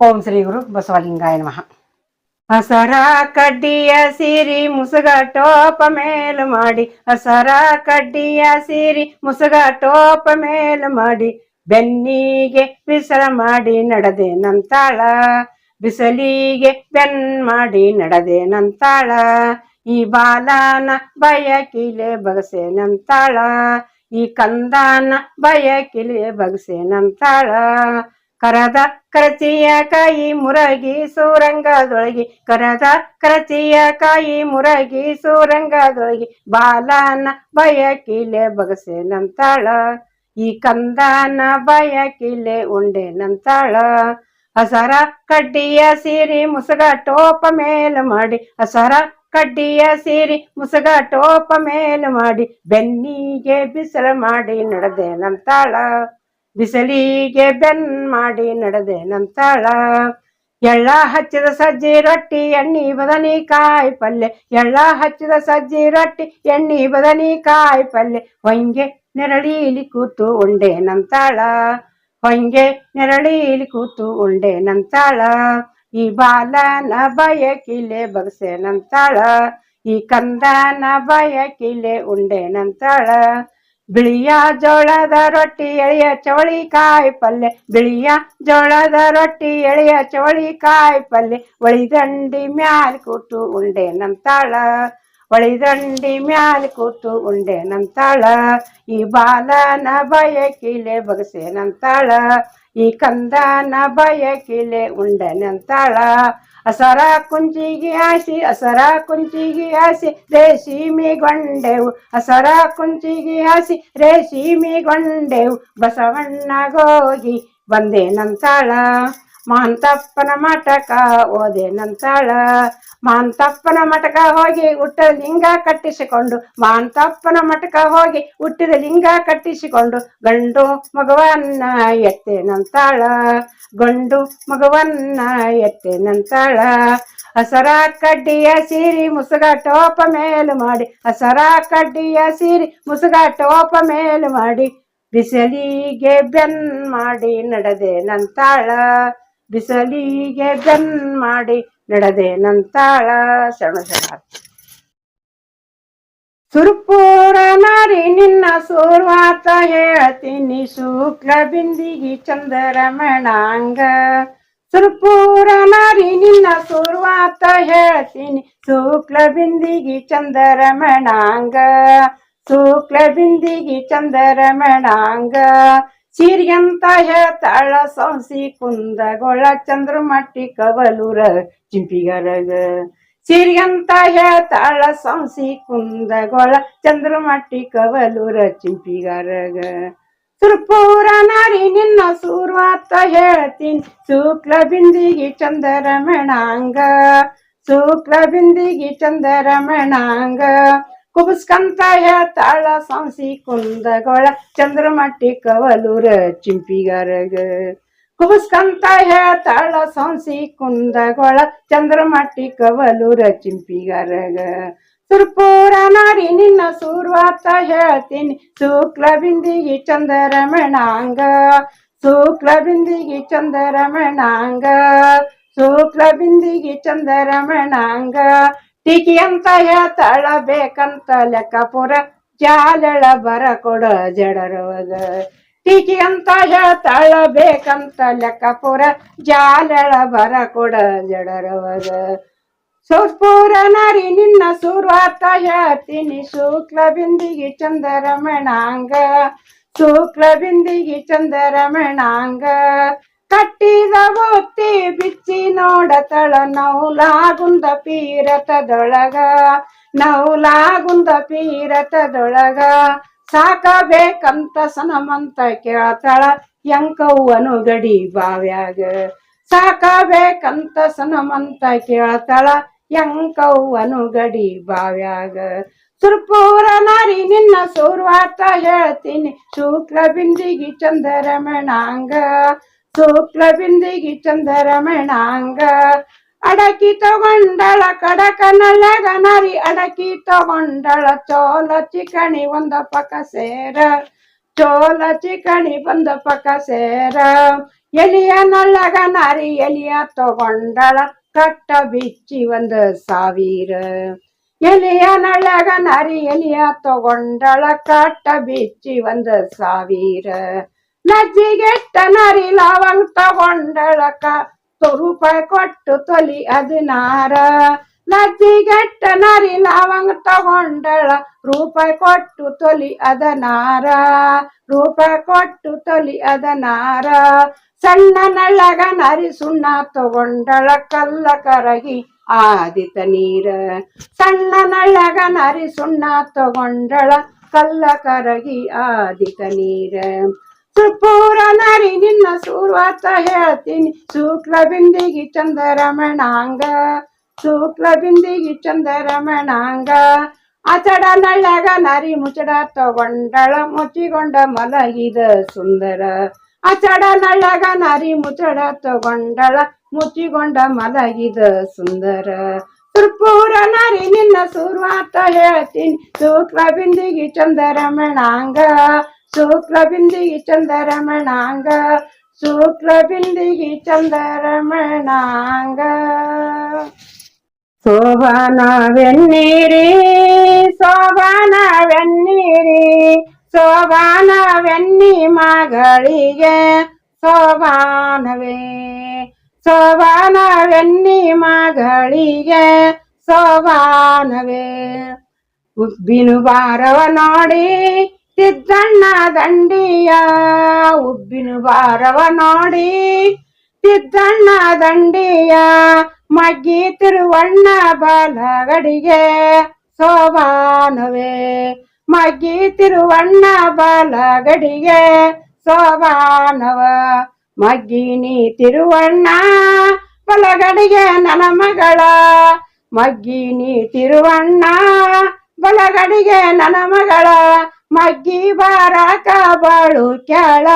ಓಂ ಶ್ರೀ ಗುರು ಬಸವಲಿಂಗಾಯ ನಮಃ. ಹಸರ ಕಡ್ಡಿಯ ಸಿರಿ ಮುಸುಗ ಟೋಪ ಮೇಲು ಮಾಡಿ. ಹಸರ ಕಡ್ಡಿಯ ಸಿರಿ ಮುಸುಗ ಟೋಪ ಮೇಲು ಮಾಡಿ. ಬೆನ್ನಿಗೆ ಬಿಸಲ ಮಾಡಿ ನಡೆದೆ ನಂತಾಳ. ಬಿಸಲಿಗೆ ಬೆನ್ ಮಾಡಿ ನಡೆದೆ ನಂತಾಳ. ಈ ಬಾಲನ ಬಯಕಿಲೆ ಬಗಸೆ ನಂತಾಳ. ಈ ಕಂದಾನ ಬಯಕಿಲೆ ಬಗಸೆ ನಂತಾಳ. ಕರದ ಕರಚಿಯ ಕಾಯಿ ಮುರಗಿ ಸುರಂಗದೊಳಗಿ, ಕರದ ಕರಚಿಯ ಕಾಯಿ ಮುರಗಿ ಸುರಂಗದೊಳಗಿ, ಬಾಲನ ಬಯಕಿಲೆ ಬಗಸೆ ನಂತಾಳ, ಈ ಕಂದನ ಬಯಕಿಲೆ ಉಂಡೆ ನಂತಾಳ. ಹಸರ ಕಡ್ಡಿಯ ಸೀರಿ ಮುಸುಗ ಟೋಪ ಮೇಲು ಮಾಡಿ, ಹಸರ ಕಡ್ಡಿಯ ಸೀರಿ ಮುಸುಗ ಟೋಪ ಮೇಲು ಮಾಡಿ, ಬೆನ್ನಿಗೆ ಬಿಸಿಲು ಮಾಡಿ ನಡೆದೆ ನಂತಾಳ. ಬಿಸಿಲಿಗೆ ಬೆನ್ ಮಾಡಿ ನಡೆದೆ ನಂತಾಳ. ಎಳ್ಳ ಹಚ್ಚಿದ ಸಜ್ಜಿ ರೊಟ್ಟಿ, ಎಣ್ಣಿ, ಬದನಿಕಾಯಿ ಪಲ್ಯ ಎಳ್ಳ ಹಚ್ಚಿದ ಸಜ್ಜಿ ರೊಟ್ಟಿ, ಎಣ್ಣಿ, ಬದನಿಕಾಯಿ ಪಲ್ಯ ಹೊಂಗೆ ನೆರಳೀಲಿ ಕೂತು ಉಂಡೆ ನಂತಾಳ. ಹೊಂಗೆ ನೆರಳೀಲಿ ಕೂತು ಉಂಡೆ ನಂತಾಳ. ಈ ಬಾಲನ ಬಯಕಿಲೆ ಬಗಸೆ ನಂತಾಳ. ಈ ಕಂದನ ಬಯಕಿಲೆ ಉಂಡೆ ನಂತಾಳ. ಬಿಳಿಯ ಜೋಳದ ರೊಟ್ಟಿ ಎಳೆಯ ಚವಳಿಕಾಯಿ ಪಲ್ಯ ಬಿಳಿಯ ಜೋಳದ ರೊಟ್ಟಿ ಎಳೆಯ ಚವಳಿಕಾಯಿ ಪಲ್ಯ ಒಳಿದಂಡಿ ಮ್ಯಾಲ ಕೂತು ಉಂಡೆ ನಂತಾಳ. ಒಳಿದಂಡಿ ಮ್ಯಾಲ ಕೂತು ಉಂಡೆ ನಂತಾಳ. ಈ ಬಾಲನ ಬಯಕಿಲೆ ಬಗಸೆ ನಂತಾಳ. ಈ ಕಂದನ ಬಯಕಿಲೆ ಉಂಡೆ ನಂತಾಳ. ಅಸರ ಕುಂಚಿಗೆ ಆಸಿ, ಅಸರ ಕುಂಚಿಗೆ ಆಸಿ, ರೇಷಿಮಿ ಗೊಂಡೆವು. ಅಸರ ಕುಂಚಿಗೆ ಆಸಿ, ರೇಷಿಮಿ ಗೊಂಡೆವು. ಬಸವಣ್ಣಗೋಗಿ ಬಂದೆ ನಂತಾಳ ಮಾಂತಪ್ಪನ ಮಟಕ ಓದೆ ನಂತಾಳ. ಮಾಂತಪ್ಪನ ಮಟಕ ಹೋಗಿ ಹುಟ್ಟಿದ ಲಿಂಗ ಕಟ್ಟಿಸಿಕೊಂಡು, ಮಾಂತಪ್ಪನ ಮಟಕ ಹೋಗಿ ಹುಟ್ಟಿದ ಲಿಂಗ ಕಟ್ಟಿಸಿಕೊಂಡು, ಗಂಡು ಮಗವನ್ನ ಎತ್ತೆ ನಂತಾಳ. ಗಂಡು ಮಗವನ್ನ ಎತ್ತೆ ನಂತಾಳ. ಹಸರ ಕಡ್ಡಿಯ ಸೀರಿ ಮುಸುಗ ಟೋಪ ಮೇಲು ಮಾಡಿ, ಹಸರ ಕಡ್ಡಿಯ ಸೀರಿ ಮುಸುಗ ಟೋಪ ಮೇಲು ಮಾಡಿ, ಬಿಸಿಲಿಗೆ ಬೆನ್ ಮಾಡಿ ನಡೆದೆ ನಂತಾಳ. ಬಿಸಿಲಿಗೆ ಬೆನ್ ಮಾಡಿ ನಡೆದೆ ನಂತಾಳ ಶರಣ ಸುರ್ಪೂರ ನಾರಿ ನಿನ್ನ ಸೂರ್ವಾತ ಹೇಳ್ತೀನಿ, ಶುಕ್ಲ ಬಿಂದಿಗಿ ಚಂದರಮಣಾಂಗ ಸುರ್ಪೂರ ನಾರಿ ನಿನ್ನ ಸೂರ್ವಾತ ಹೇಳ್ತೀನಿ, ಶುಕ್ಲ ಬಿಂದಿಗಿ ಚಂದರಮಣಾಂಗ ಶುಕ್ಲ ಬಿಂದಿಗಿ ಚಂದರಮಣಾಂಗ ಸಿರಿಯಂತ ಹೇಳ್ತಾಳ ಸೌಸಿ ಕುಂದಗೊಳ ಚಂದ್ರಮಟ್ಟಿ ಕವಲೂರ ಚಿಂಪಿಗರಗ ಸಿರಿಯಂತ ಹೇಳ್ತಾಳ ಸೌಸಿ ಕುಂದಗೊಳ ಚಂದ್ರಮಟ್ಟಿ ಕವಲೂರ ಚಿಂಪಿಗರಗ ಸುರ್ಪೂರ ನಾರಿ ನಿನ್ನ ಸೂರ್ವಾತ ಹೇಳ್ತೀನಿ ಶುಕ್ಲ ಬಿಂದಿಗಿ ಚಂದರಮಣಾಂಗ ಶುಕ್ಲ ಬಿಂದಿಗಿ ಚಂದರಮಣಾಂಗ ಕುಬಸ್ಕಂತ ಹೇಳ್ತಾಳ ಸಂಸಿ ಕುಂದಗೊಳ ಚಂದ್ರಮಟ್ಟಿ ಕವಲೂರ ಚಿಂಪಿಗರಗ. ಕುಬಸ್ಕಂತ ಹೇಳ್ತಾಳ ಸಂಸಿ ಕುಂದಗೊಳ ಚಂದ್ರಮಟ್ಟಿ ಕವಲೂರ ಚಿಂಪಿಗರಗ. ಸುರ್ಪೂರ ನಾರಿ ನಿನ್ನ ಸೂರ್ವಾತ ಹೇಳ್ತೀನಿ, ಶುಕ್ಲ ಬಿಂದಿಗಿ ಚಂದರಮಣಾಂಗ. ಶುಕ್ಲ ಬಿಂದಿಗಿ ಚಂದರಮಣಾಂಗ, ಶುಕ್ಲ ಬಿಂದಿಗಿ ಚಂದರಮಣಾಂಗ. ಟೀಕಿ ಅಂತ ಹೇಳ್ತಾಳ ಬೇಕಂತ ಲೆಕ್ಕಪುರ ಜಾಲಳ ಬರ ಕೊಡ ಜಡರವಗ ಟೀಕಿ ಅಂತ ಹೇಳ್ತಾಳ ಬೇಕಂತ ಲೆಕ್ಕಪುರ ಜಾಲಳ ಬರ ಕೊಡ ಜಡರವಗ ಸೋಸ್ಪೂರ ನಾರಿ ನಿನ್ನ ಸುರ್ವಾತ ಹೇಳ್ತೀನಿ ಶುಕ್ಲ ಬಿಂದಿಗೆ ಚಂದರಮಣಾಂಗ. ಶುಕ್ಲ ಬಿಂದಿಗೆ ಚಂದರಮಣಾಂಗ. ಕಟ್ಟಿದ ಬುತ್ತಿ ಬಿಚ್ಚಿ ನೋಡತಳ ನೌಲಾಗುಂದ ಪೀರತದೊಳಗ ನೌಲಾಗುಂದ ಪೀರತದೊಳಗ. ಸಾಕಬೇಕಂತ ಸನಮಂತ ಕೇಳ್ತಾಳ ಯಂಕವ್ವನು ಗಡಿ ಬಾವ್ಯಾಗ. ಸಾಕಬೇಕಂತ ಸನಮಂತ ಕೇಳ್ತಾಳ ಯಂಕವ್ವನು ಗಡಿ ಬಾವ್ಯಾಗ. ಸುರ್ಪೂರ ನಾರಿ ನಿನ್ನ ಸೂರ್ವಾತ ಹೇಳ್ತೀನಿ ಶುಕ್ರ ಬಿಂದಿಗಿ ಚಂದರಮಣಾಂಗ. ಶುಕ್ಲ ಬಿಂದಿಗಿ ಚಂದರಮಣಾಂಗ ಅಡಕಿ ತಗೊಂಡಳ ಕಡಕ ನಲ್ಲಗ ನರಿ ಅಡಕಿ ತಗೊಂಡಳ ಚೋಲ ಚಿಕಣಿ ಒಂದ ಪಕ್ಕ ಸೇರ ಚೋಲ ಚಿಕಣಿ ಬಂದ ಪಕ್ಕ ಸೇರ ಎಲಿಯ ನಳ್ಳಗ ನಾರಿ ಎಲಿಯ ತಗೊಂಡಳ ಕಟ್ಟ ಬಿಚ್ಚಿ ಒಂದು ಸಾವಿರ ಎಲಿಯ ನಳ್ಳಗ ನಾರಿ ಎಲಿಯ ತಗೊಂಡಳ ಕಟ್ಟ ಬಿಚ್ಚಿ ಒಂದು ಸಾವಿರ ಲಜ್ಜಿಗೆಟ್ಟ ನರಿ ಲವಂಗ ತಗೊಂಡಳಕ ರೂಪಾಯಿ ಕೊಟ್ಟು ತೊಲಿ ಹದಿನಾರ. ಲಜ್ಜಿಗೆಟ್ಟ ನರಿ ಲವಂಗ ತಗೊಂಡಳ ರೂಪಾಯಿ ಕೊಟ್ಟು ತೊಲಿ ಅದನಾರ ರೂಪಾಯಿ ಕೊಟ್ಟು ತೊಲಿ ಅದನಾರ ಸಣ್ಣ ನಳ್ಳಗ ನರಿ ಸುಣ್ಣ ತಗೊಂಡಳ ಕಲ್ಲ ಕರಗಿ ಆದಿತ ನೀರ. ಸಣ್ಣ ನಳ್ಳಗ ನರಿ ಸುಣ್ಣ ತಗೊಂಡಳ ಕಲ್ಲ ಕರಗಿ ಆದಿತ ನೀರ. ಸುಪೂರ ನರಿ ನಿನ್ನ ಸೂರ್ವಾತ ಹೇಳ್ತೀನಿ. ಶುಕ್ಲ ಬಿಂದಿಗಿ ಚಂದರಮಣಾಂಗ ಶುಕ್ಲ ಬಿಂದಿಗಿ ಚಂದರಮಣಾಂಗ ಅಚಡ ನಳ್ಳಗ ನರಿ ಮುಚ್ಚಡ ತಗೊಂಡಳ ಮುಚ್ಚಿಕೊಂಡ ಮಲಗಿದ ಸುಂದರ. ಅಚಡ ನಳ್ಳಗ ನರಿ ಮುಚ್ಚಡ ತಗೊಂಡಳ ಮುಚ್ಚಿಕೊಂಡ ಮಲಗಿದ ಸುಂದರ. ಸುರ್ಪೂರ ನರಿ ನಿನ್ನ ಸುರ್ವಾತ ಹೇಳ್ತೀನಿ. ಶುಕ್ಲ ಬಿಂದಿಗಿ ಚಂದರಮಣಾಂಗ ಶುಕ್ಲ ಬಿಂದಿಗಿ ಚಂದರಮಣಾಂಗ ಶುಕ್ಲ ಬಿಂದಿಗಿ ಚಂದರಮಣಾಂಗ ಶೋಭಾನವೆನ್ನೀರಿ ಶೋಭಾನವೆನ್ನೀರಿ ಶೋಭಾನವೆನ್ನಿ ಮಗಳಿಗೆ ಶೋಭಾನವೇ ಶೋಭಾನವೆನ್ನಿ ಮಗಳಿಗೆ ಶೋಭಾನವೇ ಉಬ್ಬಿನ ಬಾರವ ನೋಡಿ ಸಿದ್ದಣ್ಣ ದಂಡಿಯ ಉಬ್ಬಿನ ಬಾರವ ನೋಡಿ. ಸಿದ್ದಣ್ಣ ದಂಡಿಯ ಮಗ್ಗಿ ತಿರುವಣ್ಣ ಬಾಲಗಡಿಗೆ ಸೋಬಾನವೇ. ಮಗ್ಗಿ ತಿರುವಣ್ಣ ಬಾಲಗಡಿಗೆ ಸೋಬಾನವ. ಮಗ್ಗಿನಿ ತಿರುವಣ್ಣ ಬಲಗಡಿಗೆ ನನ್ನ ಮಗಳ. ಮಗ್ಗಿನಿ ತಿರುವಣ್ಣ ಬಲಗಡಿಗೆ ನನ್ನ ಮಗಳ. ಮಗ್ಗಿ ಬಾರಕ ಬಳು ಕೆಳ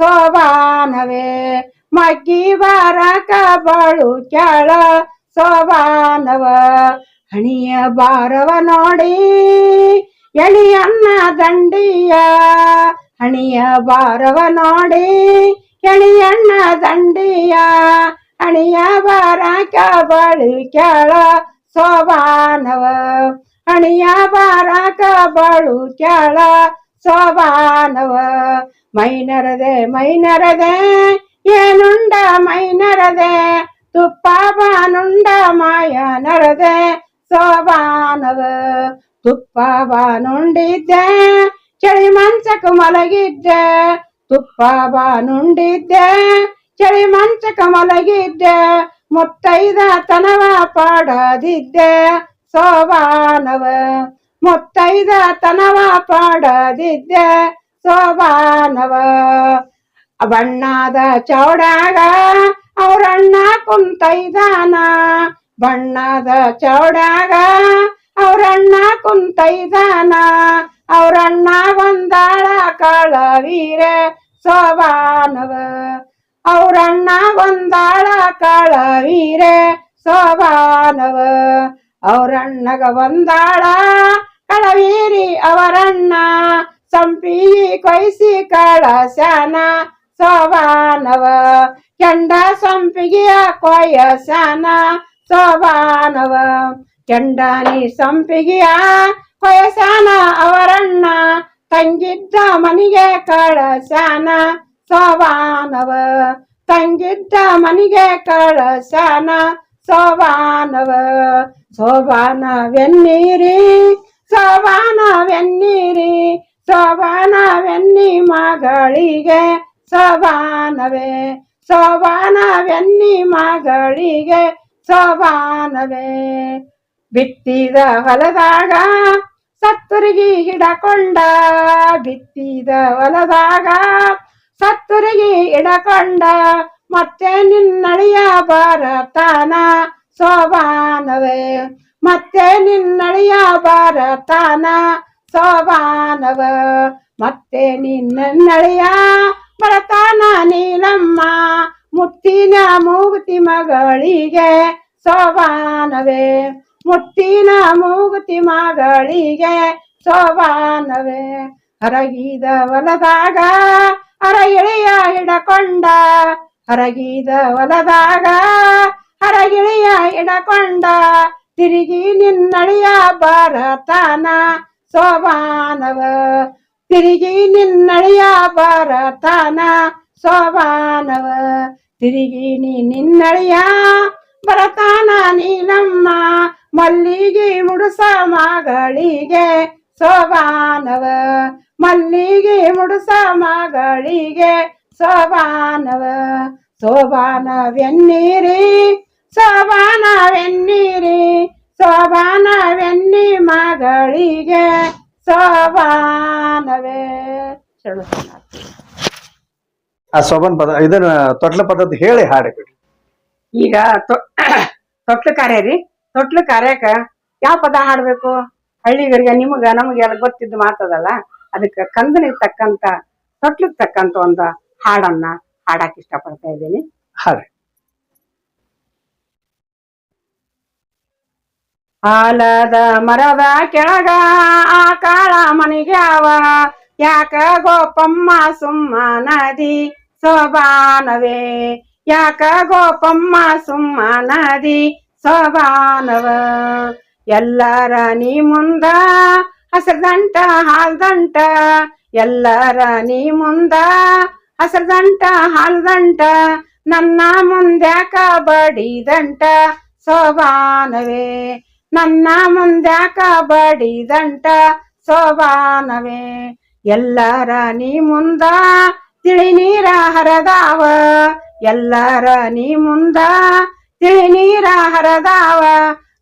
ಸೋಬಾನವೇ. ಮಗ್ಗಿ ಬಾರಕ ಬಳು ಕೆಳ ಸೋಬಾನವ. ಹಣಿಯ ಬಾರವ ನೋಡಿ, ಎಳಿಯನ್ನ ದಂಡಿಯ. ಹಣಿಯ ಬಾರವ ನೋಡಿ ಎಳಿಯಣ್ಣ ದಂಡಿಯ. ಹಣಿಯ ಬಾರಕ ಬಳು ಕೆಳ ಶೋಭಾನವ ಹಣಿಯ ಬಾರಕ ಬಾಳು ಕೆಳ ಶೋಭಾನವ ಮೈನರದೆ ಮೈನರದೆ ಏನುಂಡ ಮೈನರದೆ, ತುಪ್ಪ ಬಾನುಂಡ ಮಾಯ ನರದೆ ಶೋಭಾನವ ತುಪ್ಪ ಬಾನುಂಡಿದ್ದೆ ಚಳಿ ಮಂಚಕ ಮಲಗಿದ್ದೆ. ತುಪ್ಪ ಬಾನುಂಡಿದ್ದೆ ಚಳಿ ಮಂಚಕ ಮಲಗಿದ್ದೆ. ಮುತ್ತೈದ ತನವ ಪಾಡದಿದ್ದೆ. ಶೋಭಾನವ ಮುತ್ತೈದ ತನವ ಪಾಡದಿದ್ದೆ ಸೋಬಾನವ ಬಣ್ಣದ ಚೌಡಾಗ ಅವ್ರಣ್ಣ ಕುಂತೈದಾನ, ಬಣ್ಣದ ಚೌಡಾಗ ಅವ್ರಣ್ಣ ಕುಂತೈದಾನ, ಅವ್ರಣ್ಣ ಒಂದಾಳ ಕಾಳವೀರೆ ಸೋಬಾನವ ಅವ್ರಣ್ಣ ಒಂದಾಳ ಕಾಳವೀರೆ ಶೋಭಾನವ ಅವ್ರಣ್ಣಗ ಒಂದಾಳ ಕಳವೀರಿ ಅವರಣ್ಣ ಸಂಪಿ ಕೊಯ್ಸಿ ಕಳಸ್ಯಾನ ಶೋಭಾನವ ಕೆಂಡ ಸಂಪಿಗೆಯ ಕೊಯ್ಯಸ್ಯಾನ ಶೋಭಾನವ ಕೆಂಡನಿ ಸಂಪಿಗೆಯ ಕೊಯ್ಯಸ್ಯಾನ ಅವರಣ್ಣ ತಂಗಿದ್ದ ಮನಿಗೆ ಕಳಸ್ಯಾನ ಶೋಭಾನವ ತಂಗಿದ್ದ ಮನಿಗೆ ಕಳಸ್ಯಾನ ಶೋಭಾನವ ವೆನ್ನೀರಿ ಸೋಬಾನ ವೆನ್ನಿ ಮಗಳಿಗೆ ಸೋಬಾನವೇ ಸೋಬಾನ ವೆನ್ನಿ ಮಗಳಿಗೆ ಸೋಬಾನವೇ. ಬಿತ್ತಿದ ಹೊಲದಾಗ ಸತ್ತುರಿಗಿ ಹಿಡಕೊಂಡ ಬಿತ್ತಿದ ಹೊಲದಾಗ ಸತ್ತುರಿಗಿ ಹಿಡಕೊಂಡ ಮತ್ತೆ ನಿನ್ನಳಿಯ ಬರತಾನ ಶೋಭಾನವೇ ಮತ್ತೆ ನಿನ್ನಳಿಯ ಬರತಾನ ಸೋಬಾನವ ಮತ್ತೆ ನಿನ್ನಳಿಯ ಬರತಾನ ನೀಲಮ್ಮ. ಮುತ್ತಿನ ಮೂಗುತಿ ಮಗಳಿಗೆ ಸೋಬಾನವೇ ಮುತ್ತಿನ ಮೂಗುತಿ ಮಗಳಿಗೆ ಸೋಬಾನವೇ ಹರಗಿದ ಹೊಲದಾಗ ಹರ ಎಳೆಯ ಹಿಡಕೊಂಡ ಹರಗಿದ ಹೊಲದಾಗ ಹರಗಿಳಿಯ ಇಡಕೊಂಡ ತಿರುಗಿ ನಿನ್ನಳಿಯ ಬರತಾನ ಸೋಬಾನವ. ತಿರುಗಿ ನಿನ್ನಳಿಯ ಬರತಾನ ಸೋಬಾನವ. ತಿರುಗಿ ನೀ ನಿನ್ನಳಿಯ ಬರತಾನ ನೀನಮ್ಮ. ಮಲ್ಲಿಗೆ ಮುಡುಸ ಮಗಳಿಗೆ ಸೋಬಾನವ. ಮಲ್ಲಿಗೆ ಮುಡುಸ ಮಗಳಿಗೆ ಸೋಬಾನವ. ಸೋಬಾನವೆನ್ನೀರಿ ಸೋಬಾನವೆನ್ನೀರಿ ಸೋಬಾನವೆನ್ನಿ ಮಗಳಿಗೆ ಶರಣಾರ್ಥಿ. ಆ ಸೋಬನ್ ಪದ ಇದನ್ನ ತೊಟ್ಲ ಪದ್ಧತಿ ಹೇಳಿ ಹಾಡಿ ಈಗ ತೊ- ತೊಟ್ಲು ಕಾರ್ಯ ರೀ. ತೊಟ್ಲು ಕಾರ್ಯಕ್ಕ ಯಾವ ಪದ ಹಾಡ್ಬೇಕು? ಹಳ್ಳಿಗರಿಗೆ ನಿಮಗ ನಮಗೆ ಎಲ್ಲ ಗೊತ್ತಿದ್ದು ಮಾತದಲ್ಲ ಅದಕ್ಕೆ ಕಂದನಿಗೆ ತಕ್ಕಂತ ತೊಟ್ಲಿಗೆ ತಕ್ಕಂತ ಒಂದು ಹಾಡನ್ನ ಹಾಡಕ್ ಇಷ್ಟಪಡ್ತಾ ಇದ್ದೀನಿ. ಹಾಡಿ. ಆಲದ ಮರದ ಕೆಳಗ ಆ ಕಾಳ ಮನಿಗ್ಯಾವ ಯಾಕ ಗೋಪಮ್ಮ ಸುಮ್ಮ ನದಿ ಸೋಬಾನವೇ? ಯಾಕ ಗೋಪಮ್ಮ ಸುಮ್ಮ ನದಿ ಸೋಬಾನವ? ಎಲ್ಲರ ನೀ ಮುಂದ ಹಸದಂಟ ಹಾಲ್ದಂಟ. ಎಲ್ಲರ ನೀ ಮುಂದ ಹಸದಂಟ ಹಾಲ್ದಂಟ. ನನ್ನ ಮುಂದ್ಯಾಕ ಬಡಿದಂಟ ಸೋಬಾನವೇ? ನನ್ನ ಮುಂದ್ಯಾಕ ಬಡಿದಂಟ ಸೋಬಾನವೇ. ಎಲ್ಲರ ನೀ ಮುಂದ ತಿಳಿ ನೀರ ಹರದಾವ. ಎಲ್ಲರ ನೀ ಮುಂದ ತಿಳಿ ನೀರ ಹರದಾವ.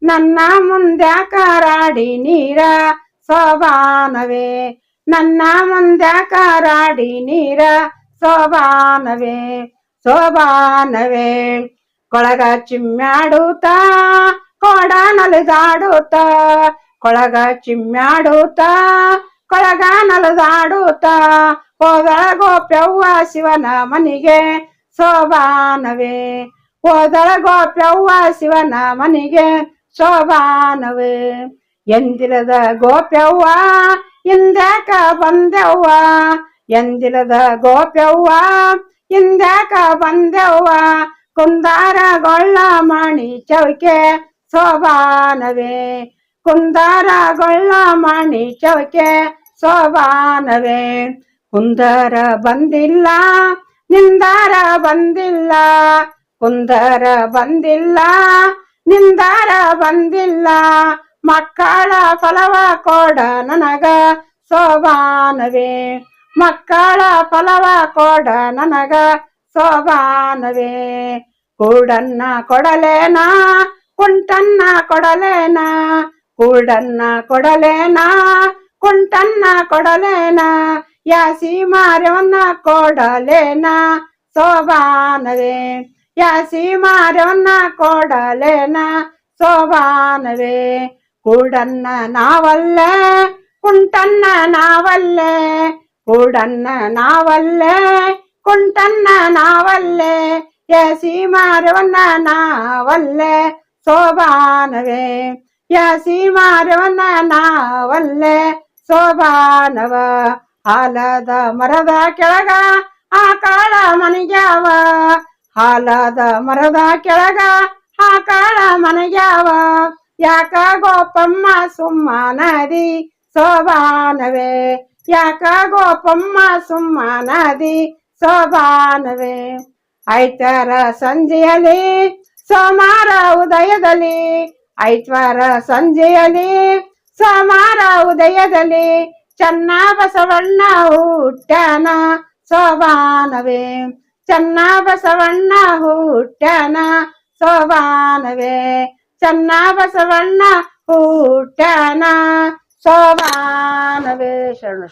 ನನ್ನ ಮುಂದ್ಯಾಕ ರಾಡಿ ನೀರ ಸೋಬಾನವೇ. ನನ್ನ ಮುಂದ್ಯಾಕ ರಾಡಿ ನೀರ ಸೋಬಾನವೇ. ಸೋಬಾನವೇ. ಕೊಳಗ ಚಿಮ್ಮ್ಯಾಡುತ್ತ ಕೋಡ ನಲಿದಾಡುತ್ತ ಕೊಳಗ ಚಿಮ್ಮ್ಯಾಡುತ್ತ ಕೊಳಗ ನಲಿದಾಡುತ್ತ ಹೋದಳ ಗೋಪ್ಯವ್ವ ಶಿವನ ಮನಿಗೆ ಸೋಬಾನವೇ ಹೋದಳ ಗೋಪ್ಯವ್ವ ಶಿವನ ಮನಿಗೆ ಶೋಭಾನವೇ ಎಂದಿರದ ಗೋಪ್ಯವ್ವ ಇಂದ್ಯಾಕ ಬಂದೆವ್ವ ಎಂದಿರದ ಗೋಪ್ಯವ್ವ ಇಂದ್ಯಾಕ ಬಂದೆವ್ವ ಕುಂದಾರ ಗೊಳ್ಳ ಮಣಿ ಚೌಕೆ ಶೋಭಾನವೇ ಕುಂದಾರ ಗೊಳ್ಳ ಮಣಿ ಚೌಕೆ ಸೋಬಾನವೇ. ಕುಂದರ ಬಂದಿಲ್ಲ, ನಿಂದಾರ ಬಂದಿಲ್ಲ. ಕುಂದರ ಬಂದಿಲ್ಲ, ನಿಂದಾರ ಬಂದಿಲ್ಲ. ಮಕ್ಕಳ ಫಲವ ಕೊಡ ನನಗ ಸೋಬಾನವೇ. ಮಕ್ಕಳ ಫಲವ ಕೊಡ ನನಗ ಸೋಬಾನವೇ. ಕೂಡನ್ನ ಕೊಡಲೇನ ಕುಂಟನ್ನ ಕೊಡಲೇನ ಕೂಡನ್ನ ಕೊಡಲೇನ ಕುಂಟನ್ನ ಕೊಡಲೇನ ಯಾಸಿ ಮಾರ್ಯವನ್ನ ಕೊಡಲೇನ ಶೋಭಾನವೇ ಯಾಸಿ ಮಾರ್ಯವನ್ನ ಕೊಡಲೇನ ಶೋಭಾನವೇ ಕೂಡನ್ನ ನಾವಲ್ಲೇ ಕುಂಟನ್ನ ನಾವಲ್ಲೇ ಕೂಡನ್ನ ನಾವಲ್ಲೇ ಕುಂಟನ್ನ ನಾವಲ್ಲೇ ಯಸಿ ಮಾರವನ್ನ ನಾವಲ್ಲೇ ಶೋಭಾನವೇ ಯಾಸಿ ಮಾರವನ್ನ ನಾವಲ್ಲೇ. ಸೋಬಾನವ, ಹಾಲದ ಮರದ ಕೆಳಗ, ಆ ಕಾಳ ಮನೆಗ್ಯಾವ. ಹಾಲದ ಮರದ ಕೆಳಗ, ಆ ಕಾಳ ಮನೆಗ್ಯಾವ. ಯಾಕ ಗೋಪಮ್ಮ ಸುಮ್ಮ ನದಿ ಶೋಭಾನವೇ ಯಾಕ ಗೋಪಮ್ಮ ಸುಮ್ಮ ನದಿ ಸೋಬಾನವೇ. ಐತರ ಸಂಜೆಯಲ್ಲಿ ಸೋಮಾರ ಉದಯದಲ್ಲಿ, ಐತ್ವಾರ ಸಂಜೆಯಲ್ಲಿ. ಸೋಮಾರ ಉದಯದಲ್ಲಿ ಚನ್ನ ಬಸವಣ್ಣ ಹುಟ್ಟನ ಸೋಬಾನವೇ. ಚನ್ನ ಬಸವಣ್ಣ ಹುಟ್ಟನ ಸೋಬಾನವೇ. ಚನ್ನ ಬಸವಣ್ಣ ಹುಟ್ಟನ ಸೋಬಾನವೇ. ಶರಣ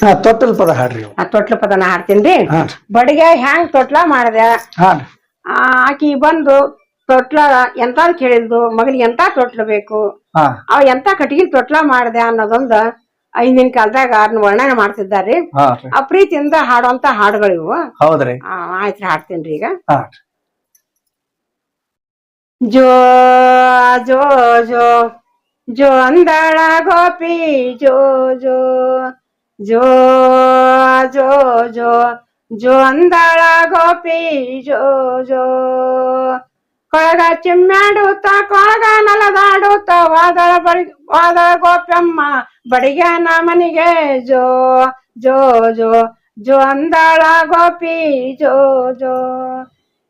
ಹಾ ತೊಟ್ಟಲ್ ಪದ ಹಾಡ್ರಿ. ಆ ತೊಟ್ಲ ಪದನ ಹಾಡ್ತೀನಿ ಹಾ. ಬಡಿಗೆ ಹ್ಯಾಂಗ್ ತೊಟ್ಲ ಮಾಡ್ದೆ? ಹಾಡ್ರಿ ಆಕಿ ಬಂದು ತೊಟ್ಲ ಎಂತ ಕೇಳಿದ್ಲು? ಮಗನಿಗೆ ಎಂತ ತೊಟ್ಲ ಬೇಕು? ಹಾ. ಅವ ಎಂತ ಕಟ್ಟಿಗಿನ ತೊಟ್ಲ ಮಾಡ್ದೆ ಅನ್ನೋದೊಂದ ಹಿಂದಿನ ಕಾಲದಾಗ ಅದನ್ನ ವರ್ಣನೆ ಮಾಡ್ತಿದ್ದಾರೆ ಹಾ ರೀ. ಆ ಪ್ರೀತಿಯಿಂದ ಹಾಡುವಂತ ಹಾಡುಗಳಿವು ಹೌದ್ರಿ ಆ, ಆಯ್ತ್ರಿ ಹಾಡ್ತೇನ್ರಿ ಈಗ. ಹಾ ಜೋ ಜೋ ಜೋ ಜೋ ಅಂದಳ ಗೋಪಿ ಜೋ ಜೋ ಜೋ ಜೋ ಜೋ ಜೋ ಅಂದಾಳ ಗೋಪಿ ಜೋ ಜೋ ಕೊಳಗ ಚಿಮ್ಮಾಡುತ್ತ ಕೊಳಗ ನಲದಾಡುತ್ತ ವಾದಳ ಬಡಿ ವಾದಳ ಗೋಪ್ಯಮ್ಮ ಬಡಿಗ್ಯಾನ ಮನಿಗೆ ಜೋ ಜೋ ಜೋ ಜೋ ಅಂದಾಳ ಗೋಪಿ ಜೋ ಜೋ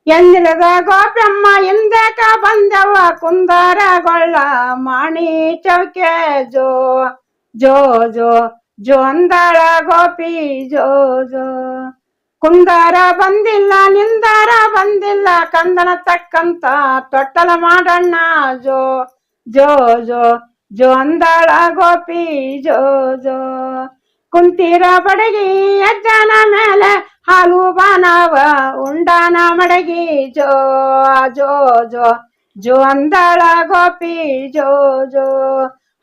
ಎಂದಿಲದ ಗೋಪ್ಯಮ್ಮ ಹಿಂದಕ ಬಂದವ ಕುಂದರಗೊಳ್ಳ ಮಾಣಿ ಚೌಕೆ ಜೋ ಜೋ ಜೋ ಜೋ ಅಂದಾಳ ಗೋಪಿ, ಜೋ ಜೋ. ಕುಂದರ ಬಂದಿಲ್ಲ, ನಿಂದಾರ ಬಂದಿಲ್ಲ, ಕಂದನ ತಕ್ಕಂತ ತೊಟ್ಟಲ ಮಾಡಣ್ಣ, ಜೋ ಜೋ ಜೋ. ಜೋ ಗೋಪಿ, ಜೋ ಜೋ. ಕುಂತೀರ ಬಡಗಿ ಅಜ್ಜನ ಮೇಲೆ ಹಾಲು ಬಾನವ, ಉಂಡಾನ ಮಡಗಿ, ಜೋ ಜೋ ಜೋ. ಜೋ ಅಂದಾಳ ಗೋಪಿ, ಜೋ ಜೋ.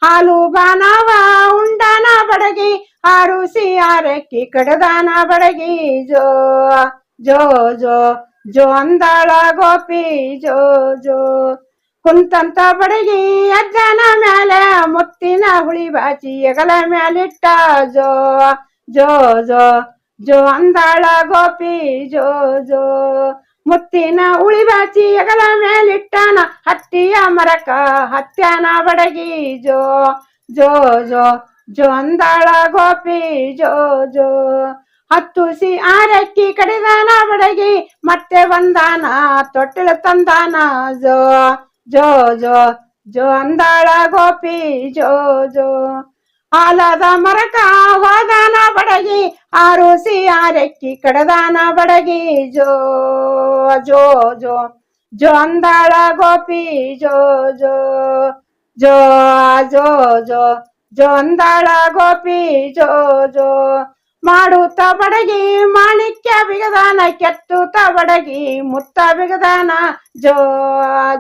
ಹಾಲು ಬಾನವ ಉಂಡಾನ ಬಡಗಿ ಆರುಸಿ ಆರಕ್ಕಿ ಕಡದಾನ ಬಡಗಿ. ಜೋ ಜೋ ಜೋ ಜೋ ಅಂದಾಳ ಗೋಪಿ, ಜೋ ಜೋ. ಕುಂತಂತ ಬಡಗಿ, ಅಜ್ಜನ ಮೇಲೆ ಮುತ್ತಿನ ಹುಳಿ ಬಾಚಿ ಎಗಲ ಮೇಲಿಟ್ಟ ಜೋ ಜೋ ಜೋ ಜೋ ಅಂದಾಳ ಗೋಪಿ, ಜೋ ಜೋ. ಮುತ್ತಿನ ಉಳಿವಾಸಿ ಎಗಲ ಮೇಲಿಟ್ಟನ ಹತ್ತಿಯ ಮರಕ ಹತ್ಯಾನ ಬಡಗಿ. ಜೋ ಜೋ ಜೋ ಜೋ ಅಂದಾಳ ಗೋಪಿ. ಜೋ ಜೋ ಹತ್ತುಸಿ ಆರಕ್ಕಿ ಕಡಿದಾನ ಬಡಗಿ, ಮತ್ತೆ ಬಂದಾನ, ತೊಟ್ಟಿಲು ತಂದಾನ. ಜೋ ಜೋ ಜೋ ಜೋ ಅಂದಾಳ ಗೋಪಿ. ಜೋ ಜೋ ಹಾಲದ ಮರಕ ಹೋದಾನ ಬಡಗಿ ಆರುಸಿ ಆರಕ್ಕಿ ಕಡದಾನ ಬಡಗಿ ಜೋ ಜೋ ಜೋ ಜೋ ಅಂದಾಳ ಗೋಪಿ ಜೋ ಜೋ ಜೋ ಜೋ ಜೋ ಜೋ ಅಂದಾಳ ಗೋಪಿ ಜೋ ಜೋ ಮಾಡುತ್ತ ಬಡಗಿ ಮಾಣಿಕ್ಯ ಬಿಗದಾನ ಕೆತ್ತುತ್ತ ಬಡಗಿ ಮುತ್ತ ಬಿಗದಾನ ಜೋ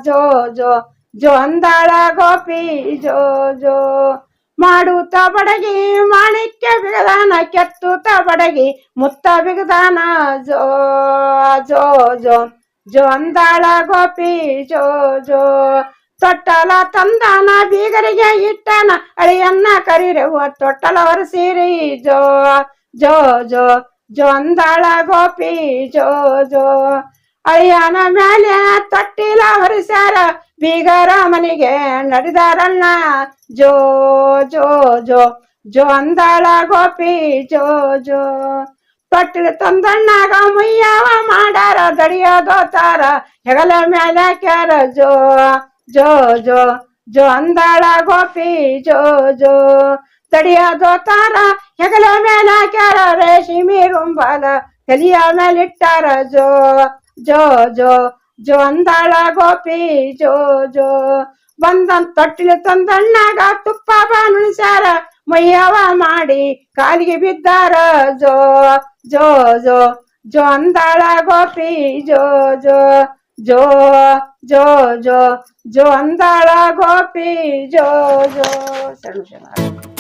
ಜೋ ಜೋ ಜೋ ಅಂದಾಳ ಗೋಪಿ ಜೋ ಜೋ ಮಾಡುತ್ತ ಬಡಗಿ ಮಾಣಿಕ್ಯ ಬಿಗದಾನ ಕೆತ್ತುತ್ತ ಬಡಗಿ, ಮುತ್ತ ಬಿಗದಾನ ಜೋ ಜೋ ಜೋ ಜೋ ಅಂದಾಳ ಗೋಪಿ, ಜೋ ಜೋ, ತೊಟ್ಟಲ ತಂದಾನ, ಬೀಗರಿಗೆ ಇಟ್ಟನ, ಅಳಿಯನ್ನ ಕರಿರೆವ ತೊಟ್ಟಲ ಒರೆಸಿರಿ, ಜೋ ಜೋ ಜೋ ಜೋ ಅಂದಾಳ ಗೋಪಿ, ಜೋ ಜೋ, ಅಳಿಯನ ಮೇಲೆ ತೊಟ್ಟಿಲ ಹೊರಿಸ್ಯಾರ ಬೀಗರ ಮನೆಗೆ ನಡೆದಾರಣ್ಣ. ಜೋ ಜೋ ಜೋ ಜೋ ಅಂದಾಳ ಗೋಪಿ, ಜೋ ಜೋ. ತೊಟ್ಟಿಲ ತಂದಣ್ಣಾಗ ಮುಯ್ಯಾವ ಮಾಡಾರ ದಡಿಯೋದೋತಾರ ಹೆಗಲ ಮೇಲೆ ಕ್ಯಾರ. ಜೋ ಜೋ ಜೋ ಜೋ ಅಂದಾಳ ಗೋಪಿ, ಜೋ ಜೋ. ತಡಿಯೋದೋತಾರ ಹೆಗಲ ಮೇಲೆ ಕ್ಯಾರ, ರೇಷ್ಮಿ ರುಂಬಾಲ, ತಲಿಯ ಮೇಲಿಟ್ಟಾರ ಜೋ ಜೋ ಜೋ. ಜೋ ಅಂದಾಳ ಗೋಪಿ, ಜೋ ಜೋ. ಬಂದಂತ ತೊಟ್ಟಿಲು ತಂದಣ್ಣಾಗ ತುಪ್ಪ ಬಾನುಳಿಸ್ಯಾರ, ಮೈಯವ ಮಾಡಿ ಕಾಲಿಗೆ ಬಿದ್ದಾರ, ಜೋ ಜೋ ಜೋ. ಜೋ ಅಂದಾಳ ಗೋಪಿ, ಜೋ ಜೋ. ಜೋ ಜೋ ಜೋ. ಜೋ ಅಂದಾಳ ಗೋಪಿ, ಜೋ ಜೋ. ಶರಣ